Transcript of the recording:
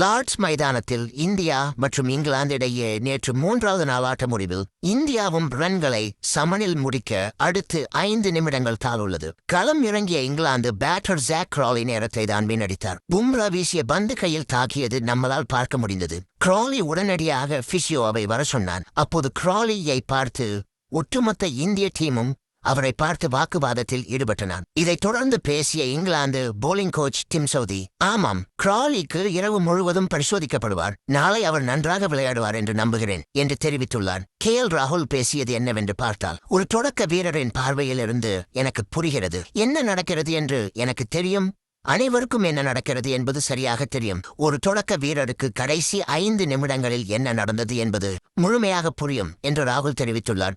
Lord's மைதானத்தில் India மற்றும் இங்கிலாந்து இடையே நேற்று மூன்றாவது நாள் ஆட்ட முடிவில் இந்தியாவும் ரன்களை சமனில் முடிக்க அடுத்து ஐந்து நிமிடங்கள் தாள் உள்ளது. களம் இறங்கிய இங்கிலாந்து பேட்டர் ஜாக் கிராலி நேரத்தை தான் வீணடித்தார். பும்ரா வீசிய பந்து கையில் தாக்கியது நம்மளால் பார்க்க முடிந்தது. கிராலி உடனடியாக பிசியோவை வர சொன்னான். அப்போது கிராலியை பார்த்து ஒட்டுமொத்த இந்திய டீமும் அவரை பார்த்து வாக்குவாதத்தில் ஈடுபட்டனான். இதைத் தொடர்ந்து பேசிய England bowling coach Tim Southee ஆமாம் கிராலிக்கு இரவு முழுவதும் பரிசோதிக்கப்படுவார். நாளை அவர் நன்றாக விளையாடுவார் என்று நம்புகிறேன் என்று தெரிவித்துள்ளார் கே. எல். ராகுல் பேசியது என்னவென்று பார்த்தால் ஒரு தொடக்க வீரரின் பார்வையிலிருந்து எனக்கு புரிகிறது. என்ன நடக்கிறது என்று எனக்கு தெரியும். அனைவருக்கும் என்ன நடக்கிறது என்பது சரியாக தெரியும். ஒரு தொடக்க வீரருக்கு கடைசி ஐந்து நிமிடங்களில் என்ன நடந்தது என்பது முழுமையாக புரியும் என்று ராகுல் தெரிவித்துள்ளார்.